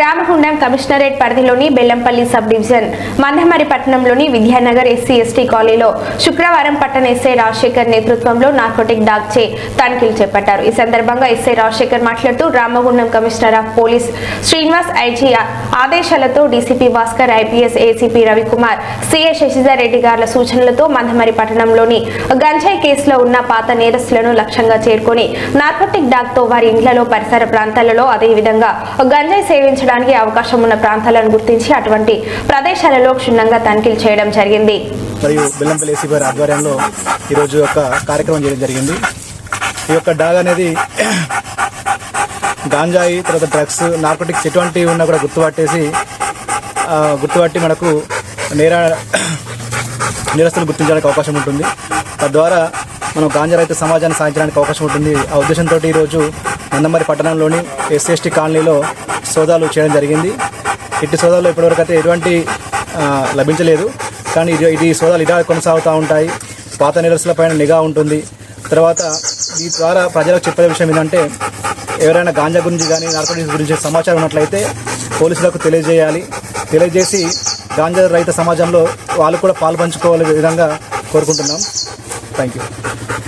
Ramagundam commissionerate పరిధిలోని Bellampalli sub division Mandamarri పట్టణంలోని Vidyanagar SC ST కాలనీలో శుక్రవారం పట్టణ ఎస్ఐ రాజశేఖర్ నేతృత్వంలో నార్కోటిక్ డాగ్ చే తనిఖీలు చేపట్టారు. ఈ సందర్భంగా ఎస్ఐ రాజశేఖర్ మాట్లాడుతూ Ramagundam commissioner of police Srinivas IG ఆదేశాలతో DCP Bhaskar IPS ACP Ravikumar CA Sasidhar Reddy గారుల సూచనలతో మందమరి పట్టణంలోని గంజాయి కేసులో ఉన్న పాత నేరస్తులను లక్ష్యంగా చేరుకొని నార్కోటిక్ డాగ్తో వారి ఇండ్లలో పరిసర ప్రాంతాలలో అదేవిధంగా గంజాయి సేవించడానికి అవకాశం ఉన్న ప్రాంతాలను గుర్తించి అటువంటి ప్రదేశాలలో క్షుణ్ణంగా తనిఖీలు చేయడం జరిగింది. మరియు బెల్లంపల్లి ఏసీ గారి ఆధ్వర్యంలో ఈరోజు ఒక కార్యక్రమం చేయడం జరిగింది. ఈ యొక్క డాగ్ అనేది గాంజాయి తర్వాత డ్రగ్స్ నార్కోటిక్స్ ఎటువంటివి ఉన్నా కూడా గుర్తుపట్టేసి గుర్తుపట్టి మనకు నేర నేరస్తులు గుర్తించడానికి అవకాశం ఉంటుంది. తద్వారా మనం గాంజా రైతు సమాజాన్ని సాధించడానికి అవకాశం ఉంటుంది. ఆ ఉద్దేశంతో ఈరోజు నందమరి పట్టణంలోని ఎస్సీఎస్టీ కాలనీలో సోదాలు చేయడం జరిగింది. ఇట్టి సోదాలు ఇప్పటివరకు అయితే ఎటువంటి లభించలేదు. కానీ ఇది ఇది సోదాలు ఇలా కొనసాగుతూ ఉంటాయి. పాత నిరసనలపైన నిఘా ఉంటుంది. తర్వాత ఈ ద్వారా ప్రజలకు చెప్పే విషయం ఏంటంటే ఎవరైనా గాంజా గురించి కానీ నార్కోటిక్స్ గురించి సమాచారం ఉన్నట్లయితే పోలీసులకు తెలియజేయాలి. తెలియజేసి గాంజా రైత సమాజంలో వాళ్ళు కూడా పాలు పంచుకోవాలి విధంగా కోరుకుంటున్నాం. Thank you.